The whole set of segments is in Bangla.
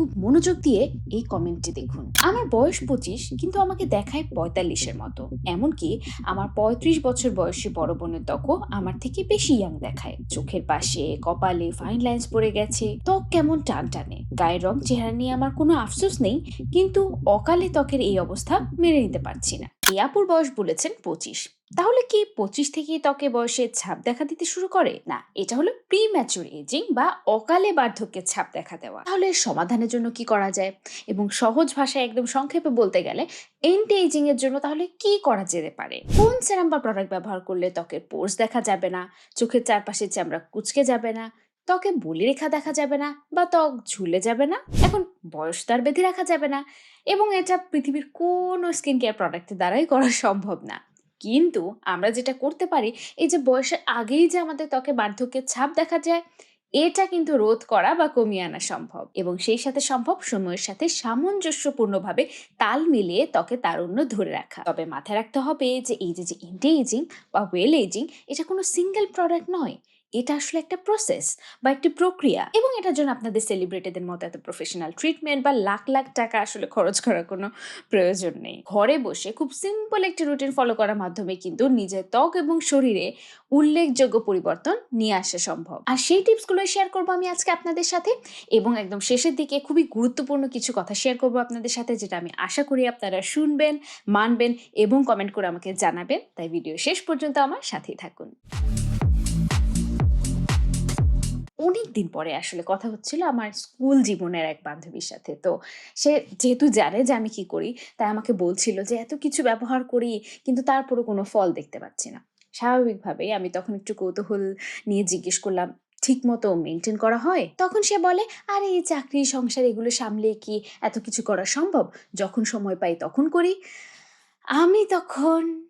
খুব মনোযোগ দিয়ে এই কমেন্টটি দেখুন। আমার বয়স পঁচিশ, কিন্তু আমাকে দেখায় পঁয়তাল্লিশের মতো। এমনকি আমার পঁয়ত্রিশ বছর বয়সী বড় বোনের ত্বকও আমার থেকে বেশি ইয়াং দেখায়। চোখের পাশে, কপালে ফাইন লাইন্স পড়ে গেছে। ত্বক কেমন টান টানে গায়ের রং চেহারা নিয়ে আমার কোনো আফসোস নেই, কিন্তু অকালে ত্বকের এই অবস্থা মেনে নিতে পারছি না। এই আপুর বয়স বলেছেন পঁচিশ। তাহলে কি পঁচিশ থেকে ত্বকে বয়সের ছাপ দেখা দিতে শুরু করে? না, এটা হলো প্রি ম্যাচুর এজিং বা অকালে বার্ধক্যের ছাপ দেখা দেওয়া। তাহলে সমাধানের জন্য কি করা যায়? এবং সহজ ভাষায় একদম সংক্ষেপে বলতে গেলে এন্টি এজিং এর জন্য তাহলে কি করা যেতে পারে? কোন সেরাম বা প্রোডাক্ট ব্যবহার করলে ত্বকের পোর্স দেখা যাবে না? চোখের চারপাশে চামড়া কুচকে যাবে না? ত্বকে বলি রেখা দেখা যাবে না? বা ত্বক ঝুলে যাবে না? এখন বয়স তার বেঁধে রাখা যাবে না। এবং এটা পৃথিবীর কোনো স্কিন কেয়ার প্রোডাক্টের দ্বারাই করা সম্ভব না। কিন্তু আমরা যেটা করতে পারি, এই যে বয়সের আগেই যে আমাদের ত্বকে বার্ধক্যের ছাপ দেখা যায়, এটা কিন্তু রোধ করা বা কমিয়ে আনা সম্ভব। এবং সেই সাথে সম্ভব সময়ের সাথে সামঞ্জস্যপূর্ণভাবে তাল মিলিয়ে ত্বকে তারুণ্য ধরে রাখা। তবে মাথায় রাখতে হবে যে এই যে ইন্টি এজিং বা ওয়েল এজিং এটা কোনো সিঙ্গেল প্রোডাক্ট নয়। এটা আসলে একটা প্রসেস বা একটি প্রক্রিয়া এবং এটার জন্য আপনাদের সেলিব্রিটিদের মতো এত প্রফেশনাল ট্রিটমেন্ট বা লাখ লাখ টাকা আসলে খরচ করার কোনো প্রয়োজন নেই। ঘরে বসে খুব সিম্পল একটি রুটিন ফলো করার মাধ্যমে কিন্তু নিজের ত্বক এবং শরীরে উল্লেখযোগ্য পরিবর্তন নিয়ে আসা সম্ভব। আর সেই টিপসগুলো শেয়ার করব আমি আজকে আপনাদের সাথে এবং একদম শেষের দিকে খুবই গুরুত্বপূর্ণ কিছু কথা শেয়ার করব আপনাদের সাথে যেটা আমি আশা করি আপনারা শুনবেন, মানবেন এবং কমেন্ট করে আমাকে জানাবেন। তাই ভিডিও শেষ পর্যন্ত আমার সাথেই থাকুন। অনেক দিন পরে আসলে কথা হচ্ছিল আমার স্কুল জীবনের এক বান্ধবীর সাথে। তো সে যেহেতু জানে যে আমি কি করি, তাই আমাকে বলছিল যে, এত কিছু ব্যবহার করি, কিন্তু তারপরও কোনো ফল দেখতে পাচ্ছি না। স্বাভাবিকভাবেই আমি তখন একটু কৌতূহল নিয়ে জিজ্ঞেস করলাম ঠিক মতো মেনটেন করা হয়? তখন সে বলে, আরে, এই চাকরি, সংসার, এগুলো সামলে কি এত কিছু করা সম্ভব? যখন সময় পাই তখন করি। আমি তখন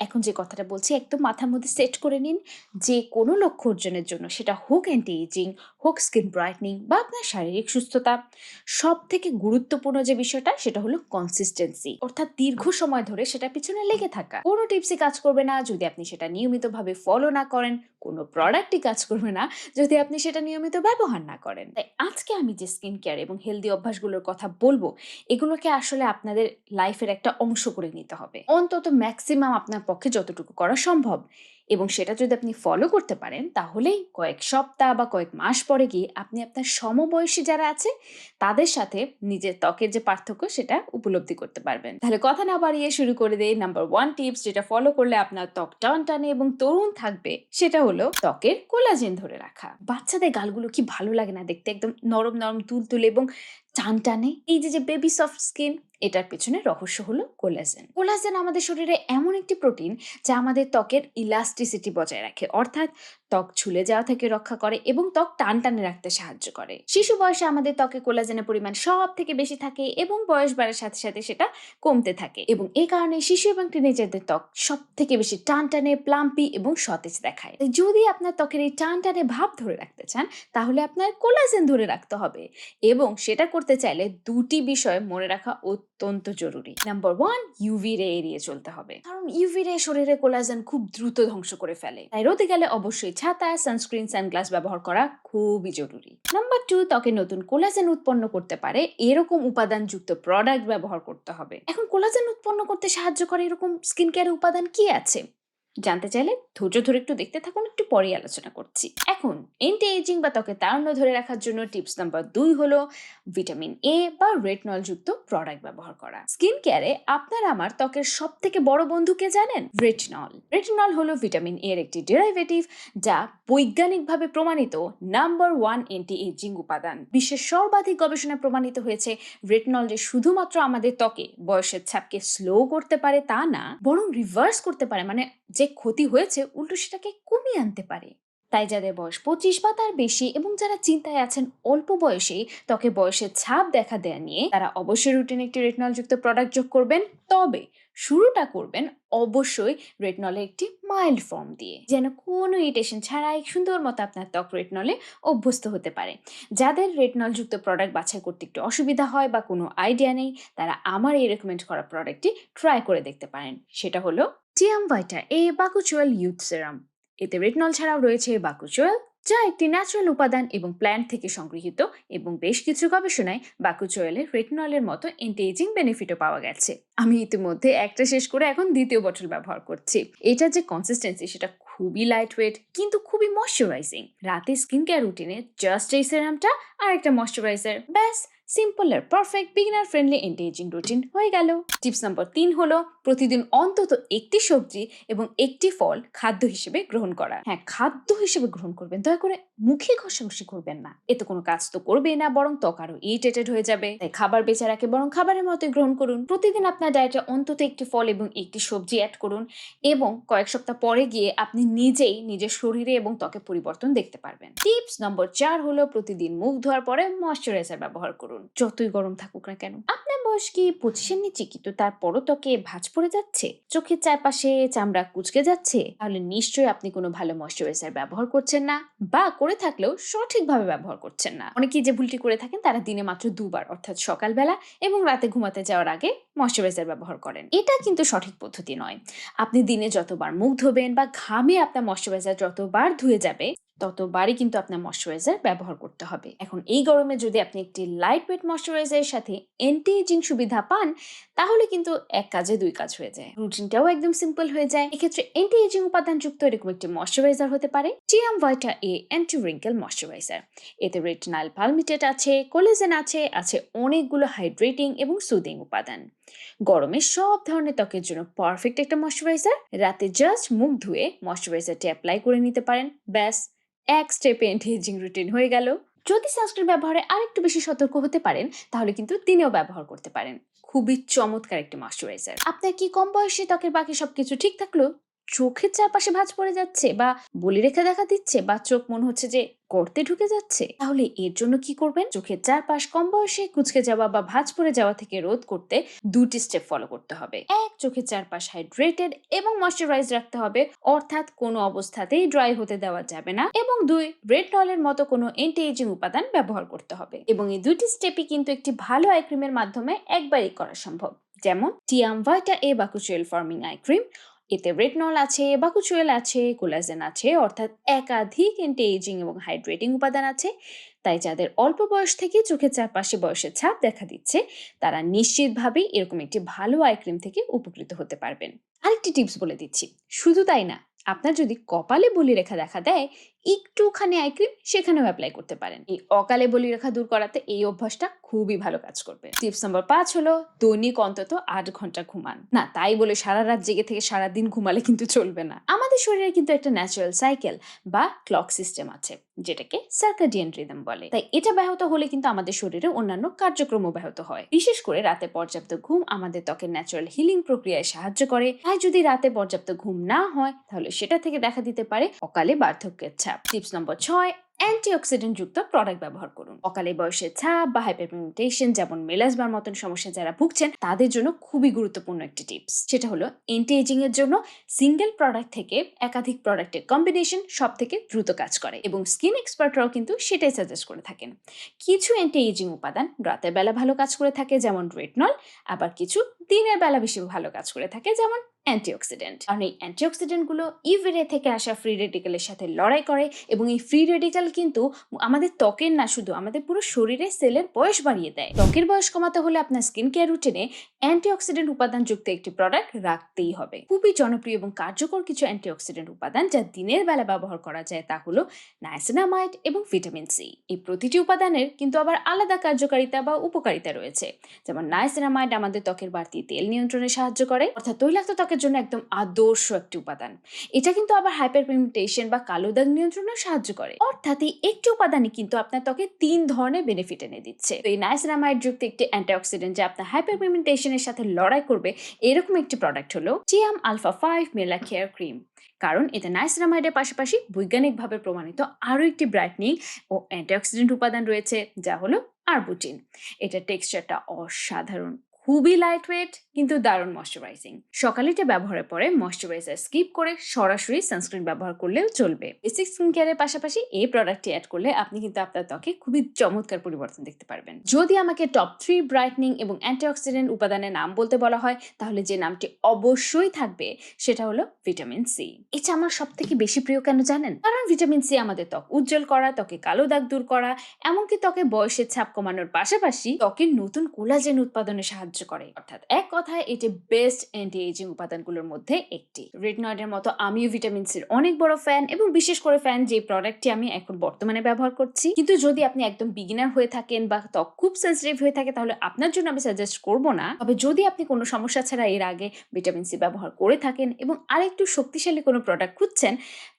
এখন যে কথাটা বলছি, একদম মাথার মধ্যে সেট করে নিন যে কোনো লক্ষ্য অর্জনের জন্য, সেটা হোক অ্যান্টি এজিং হোক স্কিন ব্রাইটনিং বা আপনার শারীরিক সুস্থতা। সব থেকে গুরুত্বপূর্ণ যে বিষয়টা, সেটা হলো কনসিস্টেন্সি অর্থাৎ দীর্ঘ সময় ধরে সেটা পিছনে লেগে থাকা। কোনো টিপসই কাজ করবে না, যদি আপনি সেটা নিয়মিতভাবে ফলো না করেন, কোনো প্রোডাক্টই কাজ করবে না, যদি আপনি সেটা নিয়মিত ব্যবহার না করেন। তাই আজকে আমি যে স্কিন কেয়ার এবং হেলদি অভ্যাসগুলোর কথা বলব, এগুলোকে আসলে আপনাদের লাইফের একটা অংশ করে নিতে হবে। অন্তত ম্যাক্সিমাম আপনার পক্ষে যতটুকু করা সম্ভব। এবং সেটা যদি আপনি ফলো করতে পারেন তাহলেই কয়েক সপ্তাহ বা কয়েক মাস পরে গিয়ে আপনি আপনার সমবয়সী যারা আছে, তাদের সাথে নিজের ত্বকের যে পার্থক্য, সেটা উপলব্ধি করতে পারবেন। তাহলে কথা না বাড়িয়ে শুরু করে দেই নাম্বার ওয়ান টিপস যেটা ফলো করলে আপনার ত্বক টান টানে এবং তরুণ থাকবে, সেটা হলো ত্বকের কোলাজেন ধরে রাখা। বাচ্চাদের গালগুলো কি ভালো লাগে না দেখতে? একদম নরম নরম, তুলতুলে এবং টান টানে। এই যে যে বেবি সফট স্কিন এটার পেছনে রহস্য হলো কোলাজেন কোলাজেন আমাদের শরীরে এমন একটি প্রোটিন যা আমাদের ত্বকের ইলাস্টিসিটি বজায় রাখে। অর্থাৎ ত্বক ঝুলে যাওয়া থেকে রক্ষা করে এবং ত্বক টান টানে রাখতে সাহায্য করে। শিশু বয়সে আমাদের ত্বকে কোলাজেনের পরিমাণ সব থেকে বেশি থাকে এবং বয়স বাড়ার সাথে সাথে সেটা কমতে থাকে। এবং এই কারণে শিশু এবং টিনেজারদের ত্বক সব থেকে বেশি টান টানে প্লাম্পি এবং সতেজ দেখায়। যদি আপনার ত্বকের এই টান টানে ভাব ধরে রাখতে চান, তাহলে আপনার কোলাজেন ধরে রাখতে হবে এবং সেটা করতে চাইলে দুটি বিষয় মনে রাখা অত্যন্ত জরুরি। নাম্বার ওয়ান ইউভি রে এড়িয়ে চলতে হবে। কারণ ইউভি রে শরীরে কোলাজেন খুব দ্রুত ধ্বংস করে ফেলে। তাই রোদে গেলে অবশ্যই ছাতা সানস্ক্রিন সানগ্লাস ব্যবহার করা খুবই জরুরি। নাম্বার টু ত্বকে নতুন কোলাজেন উৎপন্ন করতে পারে। এরকম উপাদান যুক্ত প্রোডাক্ট ব্যবহার করতে হবে। এখন কোলাজেন উৎপন্ন করতে সাহায্য করে এরকম স্কিন কেয়ার উপাদান কি আছে? জানতে চাইলে ধৈর্য ধরে একটু দেখতে থাকুন, একটু পরেই আলোচনা করছি। এখন এন্টি এজিং বা ত্বকে তারুণ্য ধরে রাখার জন্য টিপস নাম্বার দুই হলো ভিটামিন এ বা রেটনল যুক্ত প্রোডাক্ট ব্যবহার করা। স্কিন কেয়ারে আপনার আমার ত্বকের সব থেকে বড় বন্ধুকে জানেন? রেটনল রেটনল হলো ভিটামিন এর একটি ডেরাইভেটিভ যা বৈজ্ঞানিকভাবে প্রমাণিত নাম্বার ওয়ান এন্টি এজিং উপাদান। বিশ্বের সর্বাধিক গবেষণায় প্রমাণিত হয়েছে রেটনল যে শুধুমাত্র আমাদের ত্বকে বয়সের ছাপকে স্লো করতে পারে তা না, বরং রিভার্স করতে পারে। মানে যে ক্ষতি হয়েছে, উল্টো সেটাকে কমিয়ে আনতে পারে। তাই যাদের বয়স পঁচিশ বা তার বেশি এবং যারা চিন্তায় আছেন অল্প বয়সেই ত্বকে বয়সের ছাপ দেখা দেয়া নিয়ে তারা অবশ্যই রুটিন একটি রেটনলযুক্ত প্রোডাক্ট যোগ করবেন। তবে শুরুটা করবেন অবশ্যই রেটনলের একটি মাইল্ড ফর্ম দিয়ে, যেন কোনো ইরিটেশন ছাড়াই সুন্দর মতো আপনার ত্বক রেটনলে অভ্যস্ত হতে পারে। যাদের রেটনলযুক্ত প্রোডাক্ট বাছাই করতে একটু অসুবিধা হয় বা কোনো আইডিয়া নেই, তারা আমার এই রেকমেন্ড করা প্রোডাক্টটি ট্রাই করে দেখতে পারেন। সেটা হলো টিয়াম ভাইটা এ বাকুচুয়াল ইউথ সেরাম এতে রেটনল ছাড়াও রয়েছে বাকুচুয়াল যা একটি ন্যাচারাল উপাদান এবং প্ল্যান্ট থেকে সংগৃহীত এবং বেশ কিছু গবেষণায় বাকুচয়েলের রেটিনলের মতো এন্টিএজিং বেনিফিটও পাওয়া গেছে। আমি ইতিমধ্যে একটা শেষ করে এখন দ্বিতীয় বটল ব্যবহার করছি। এটা যে কনসিস্টেন্সি সেটা খুবই লাইট ওয়েট কিন্তু খুবই ময়শ্চারাইজিং রাতে স্কিন কেয়ার রুটিনে জাস্ট এই সেরামটা আর একটা ময়শ্চারাইজার ব্যাস সিম্পল আর perfect beginner friendly anti ageing routine হয়ে গেল। টিপস নম্বর তিন হলো প্রতিদিন অন্তত একটি সবজি এবং একটি ফল খাদ্য হিসেবে গ্রহণ করা। হ্যাঁ খাদ্য হিসেবে গ্রহণ করবেন। দয়া করে মুখে ঘষাঘষি করবেন না। এতে কোনো কাজ তো করবেই না, বরং ত্বক আরও ইরিটেটেড হয়ে যাবে। তাই খাবার বেঁচে রাখে, বরং খাবারের মতো গ্রহণ করুন। প্রতিদিন আপনার ডায়েটে অন্তত একটি ফল এবং একটি সবজি অ্যাড করুন এবং কয়েক সপ্তাহ পরে গিয়ে আপনি নিজেই নিজের শরীরে এবং ত্বকে পরিবর্তন দেখতে পারবেন। টিপস নম্বর চার হলো প্রতিদিন মুখ ধোয়ার পরে ময়শ্চারাইজার ব্যবহার করুন। যতই গরম থাকুক না কেন। আপনার বয়স কি পঁচিশের নিচে কিন্তু তারপরও ত্বকে ভাঁজ পড়ে যাচ্ছে? চোখের চারপাশে চামড়া কুচকে যাচ্ছে? তাহলে নিশ্চয়ই আপনি কোনো ভালো ময়শ্চারাইজার ব্যবহার করছেন না বা করে থাকলেও সঠিকভাবে ব্যবহার করছেন না। অনেকেই যে ভুলটি করে থাকেন তারা দিনে মাত্র দুবার, অর্থাৎ সকালবেলা এবং রাতে ঘুমাতে যাওয়ার আগে ময়শ্চারাইজার ব্যবহার করেন। এটা কিন্তু সঠিক পদ্ধতি নয়। আপনি দিনে যতবার মুখ ধোবেন বা ঘামে আপনার ময়শ্চারাইজার যতবার ধুয়ে যাবে ততবারই কিন্তু আপনার ময়শ্চারাইজার ব্যবহার করতে হবে। এখন এই গরমে যদি আপনি একটি লাইট ওয়েট ময়শ্চারাইজারের সাথে অ্যান্টি এজিং সুবিধা পান, তাহলে কিন্তু এক কাজে দুই কাজ হয়ে যায়। রুটিনটাও একদম সিম্পল হয়ে যায়। এক্ষেত্রে অ্যান্টি এজিং উপাদানযুক্ত এরকম একটি ময়শ্চারাইজার হতে পারে Tiam Vita A anti wrinkle moisturiser এতে রেটিনাল পালমিটেড আছে কোলেজেন আছে আছে অনেকগুলো হাইড্রেটিং এবং সুদিং উপাদান। গরমে সব ধরনের ত্বকের জন্য পারফেক্ট একটা ময়শ্চারাইজার রাতে জাস্ট মুখ ধুয়ে ময়শ্চারাইজারটি অ্যাপ্লাই করে নিতে পারেন। ব্যাস এক স্টেপে এন্টিএজিং এজিং রুটিন হয়ে গেল। যদি সানস্ক্রিন ব্যবহারে আরেকটু বেশি সতর্ক হতে পারেন, তাহলে কিন্তু দিনেও ব্যবহার করতে পারেন। খুবই চমৎকার একটি ময়শ্চারাইজার আপনার কি কম বয়সে ত্বকের বাকি সবকিছু ঠিক থাকল? চোখের চারপাশে ভাঁজ পড়ে যাচ্ছে বা বলি রেখে দেখা দিচ্ছে বা চোখ মনে হচ্ছে যে গর্তে ঢুকে যাচ্ছে, তাহলে এর জন্য কি করবেন? চোখের চারপাশ কম বয়সে কুচকে যাওয়া বা ভাঁজ পড়ে যাওয়া থেকে রোধ করতে দুটি স্টেপ ফলো করতে হবে। এক, চোখের চারপাশ হাইড্রেটেড এবং ময়শ্চারাইজ রাখতে হবে, অর্থাৎ কোনো অবস্থাতেই ড্রাই হতে দেওয়া যাবে না। এবং দুই রেড নলের মতো কোনো এন্টি এজিং উপাদান ব্যবহার করতে হবে। এবং এই দুটি স্টেপই কিন্তু একটি ভালো আই ক্রিমের মাধ্যমে একবারই করা সম্ভব। যেমন Tiam Vita A bakuchiol firming eye cream এতে রেটনল আছে, বাকুচুয়েল আছে কোলাজেন আছে, অর্থাৎ একাধিক অ্যান্টি এজিং এবং হাইড্রেটিং উপাদান আছে। তাই যাদের অল্প বয়স থেকে চোখের চারপাশে বয়সের ছাপ দেখা দিচ্ছে, তারা নিশ্চিতভাবেই এরকম একটি ভালো আই ক্রিম থেকে উপকৃত হতে পারবেন। আরেকটি টিপস বলে দিচ্ছি। শুধু তাই না, আপনার যদি কপালে বলি রেখা দেখা দেয় একটুখানি আই ক্রিম সেখানেও অ্যাপ্লাই করতে পারেন। এই অকালে বলি রেখা দূর করাতে এই অভ্যাসটা খুবই ভালো কাজ করবে। টিপস নম্বর পাঁচ হলো, দৈনিক অন্তত আট ঘণ্টা ঘুমান। না, তাই বলে সারা রাত জেগে থেকে সারা দিন ঘুমালে কিন্তু চলবে না। আমাদের শরীরে কিন্তু একটা ন্যাচারাল সাইকেল বা ক্লক সিস্টেম আছে, যেটাকে সার্কাডিয়ান রিদম বলে। তাই এটা ব্যাহত হলে কিন্তু আমাদের শরীরে অন্যান্য কার্যক্রম ব্যাহত হয়। বিশেষ করে রাতে পর্যাপ্ত ঘুম আমাদের ত্বকের ন্যাচারাল হিলিং প্রক্রিয়ায় সাহায্য করে। তাই যদি রাতে পর্যাপ্ত ঘুম না হয়, তাহলে সেটা থেকে দেখা দিতে পারে অকালে বার্ধক্যের Tips number 6 অ্যান্টিঅক্সিডেন্ট যুক্ত প্রোডাক্ট ব্যবহার করুন। অকালে বয়সে ছাপ বা হাইপারপিগমেন্টেশন যেমন মেলাসবার মতন সমস্যা যারা ভুগছেন, তাদের জন্য খুবই গুরুত্বপূর্ণ একটি টিপস সেটা হলো এন্টি এজিং এর জন্য সিঙ্গেল প্রোডাক্ট থেকে একাধিক প্রোডাক্টের কম্বিনেশন সব থেকে দ্রুত কাজ করে এবং স্কিন এক্সপার্টরাও কিন্তু সেটাই সাজেস্ট করে থাকেন। কিছু অ্যান্টি এজিং উপাদান রাতের বেলা ভালো কাজ করে থাকে, যেমন রেটনল আবার কিছু দিনের বেলা বেশি ভালো কাজ করে থাকে, যেমন অ্যান্টিঅক্সিডেন্ট কারণ এই অ্যান্টিঅক্সিডেন্টগুলো ইভেরে থেকে আসা ফ্রি রেডিক্যালের সাথে লড়াই করে এবং এই ফ্রি রেডিক্যাল কিন্তু আমাদের ত্বকের না শুধু, আমাদের পুরো শরীরের সেলের বয়স বাড়িয়ে দেয়। ত্বকের বয়স কমাতে হলে আপনার স্কিন কেয়ার রুটিনে অ্যান্টিঅক্সিডেন্ট উপাদানযুক্ত একটি প্রোডাক্ট রাখতেই হবে। খুবই জনপ্রিয় এবং কার্যকর কিছু অ্যান্টিঅক্সিডেন্ট উপাদান যা দিনের বেলা ব্যবহার করা যায় তা হলো নাইসিনামাইড এবং ভিটামিন সি এই প্রতিটি উপাদানের কিন্তু আবার আলাদা কার্যকারিতা বা উপকারিতা রয়েছে। যেমন নাইসিনামাইড আমাদের ত্বকের বাড়তি তেল নিয়ন্ত্রণে সাহায্য করে, অর্থাৎ তৈলাক্ত ত্বকের জন্য একদম আদর্শ একটি উপাদান। এটা কিন্তু আবার হাইপার পিগমেন্টেশন বা কালো দাগ নিয়ন্ত্রণে সাহায্য করে। অর্থাৎ এই একটি উপাদানই কিন্তু আপনার ত্বকে তিন ধরনের বেনিফিট এনে দিচ্ছে। তো এই নাইসিনামাইড যুক্ত একটি অ্যান্টিঅক্সিডেন্ট যা আপনার হাইপার পিগমেন্টেশনের সাথে লড়াই করবে, এরকম একটি প্রোডাক্ট হলো Tiam alpha five mela care cream কারণ এতে নাইসিনামাইডের পাশাপাশি বৈজ্ঞানিকভাবে প্রমাণিত আরও একটি ব্রাইটনিং ও অ্যান্টিঅক্সিডেন্ট উপাদান রয়েছে, যা হলো আরবুটিন এটার টেক্সচারটা অসাধারণ। খুবই লাইট ওয়েট কিন্তু দারুণ ময়শ্চারাইজিং সকালে এটা ব্যবহারের পরে ময়শ্চারাইজার স্কিপ করে সরাসরি সানস্ক্রিন ব্যবহার করলেও চলবে। বেসিক স্কিন কেয়ারের পাশাপাশি এই প্রোডাক্টটি অ্যাড করলে আপনি কিন্তু আপনার ত্বকে খুবই চমৎকার পরিবর্তন দেখতে পারবেন। যদি আমাকে টপ থ্রি ব্রাইটনিং এবং অ্যান্টিঅক্সিডেন্ট উপাদানের নাম বলতে বলা হয়, তাহলে যে নামটি অবশ্যই থাকবে, সেটা হলো ভিটামিন সি এটা আমার সব থেকে বেশি প্রিয় কেন জানেন? কারণ ভিটামিন সি আমাদের ত্বক উজ্জ্বল করা, ত্বকে কালো দাগ দূর করা, এমনকি ত্বকে বয়সের ছাপ কমানোর পাশাপাশি ত্বকের নতুন কোলাজেন উৎপাদনে সাহায্য করে। অর্থাৎ এক কথায় এটি বেস্ট অ্যান্টি এজিং উপাদানগুলোর মধ্যে একটি। রেডনয়েডের মতো আমিও ভিটামিন সির অনেক বড় ফ্যান এবং বিশেষ করে ফ্যান যে প্রোডাক্টটি আমি এখন বর্তমানে ব্যবহার করছি। কিন্তু যদি আপনি একদম বিগিনার হয়ে থাকেন বা ত্বক খুব সেন্সিটিভ হয়ে থাকে তাহলে আপনার জন্য আমি সাজেস্ট করব না। তবে যদি আপনি কোনো সমস্যা ছাড়া এর আগে ভিটামিন সি ব্যবহার করে থাকেন এবং আরেকটু শক্তিশালী কোনো প্রোডাক্ট খুঁজছেন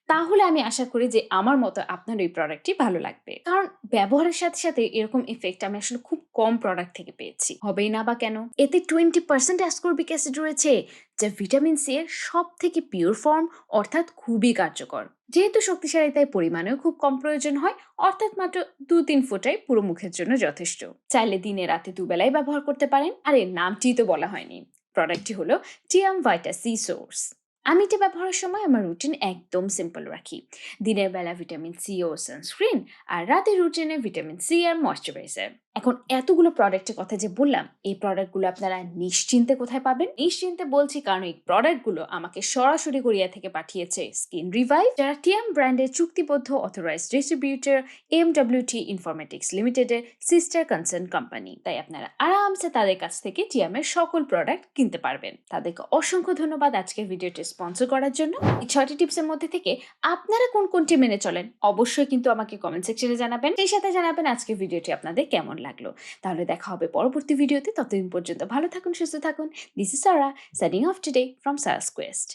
তাহলে আমি আশা করি যে আমার মতো আপনার এই প্রোডাক্টটি ভালো লাগবে। কারণ ব্যবহারের সাথে সাথে এরকম ইফেক্ট আমি আসলে খুব কম প্রোডাক্ট থেকে পেয়েছি। হবেই না বা কেন? এতে টোয়েন্টি পার্সেন্ট অ্যাসকর্বিক অ্যাসিড রয়েছে, যা ভিটামিন সি এর সব থেকে পিওর ফর্ম অর্থাৎ খুবই কার্যকর। যেহেতু শক্তিশালী তাই পরিমাণেও খুব কম প্রয়োজন হয়, অর্থাৎ মাত্র দু তিন ফোঁটাই পুরো মুখের জন্য যথেষ্ট। চাইলে দিনে রাতে দুবেলায় ব্যবহার করতে পারেন, আর এর নামটিই তো বলা হয়নি। প্রোডাক্টটি হলো টিয়াম ভাইটা সি সোর্স আমি এটা ব্যবহারের সময় আমার রুটিন একদম সিম্পল রাখি। দিনের বেলা ভিটামিন সি ও সানস্ক্রিন আর রাতের রুটিনে ভিটামিন সি আর ময়শ্চারাইজার এখন এতগুলো প্রোডাক্টের কথা যে বললাম, এই প্রোডাক্টগুলো আপনারা নিশ্চিন্তে কোথায় পাবেন? নিশ্চিন্তে বলছি কারণ এই প্রোডাক্টগুলো আমাকে সরাসরি কোরিয়া থেকে পাঠিয়েছে স্কিন রিভাইভ যারা টিএম ব্র্যান্ডের চুক্তিবদ্ধ authorise distributor M T informatics লিমিটেডের সিস্টার কনসার্ন কোম্পানি তাই আপনারা আরামসে তাদের কাছ থেকে টিএম এর সকল প্রোডাক্ট কিনতে পারবেন। তাদেরকে অসংখ্য ধন্যবাদ আজকের ভিডিওটি স্পন্সর করার জন্য এই ছয়টি টিপসের মধ্যে থেকে আপনারা কোন কোনটি মেনে চলেন, অবশ্যই কিন্তু আমাকে কমেন্ট সেকশনে জানাবেন। সেই সাথে জানাবেন আজকের ভিডিওটি আপনাদের কেমন লাগল। তাহলে দেখা হবে পরবর্তী ভিডিওতে ততদিন পর্যন্ত ভালো থাকুন, সুস্থ থাকুন। This is Sara signing off today from Sara's quest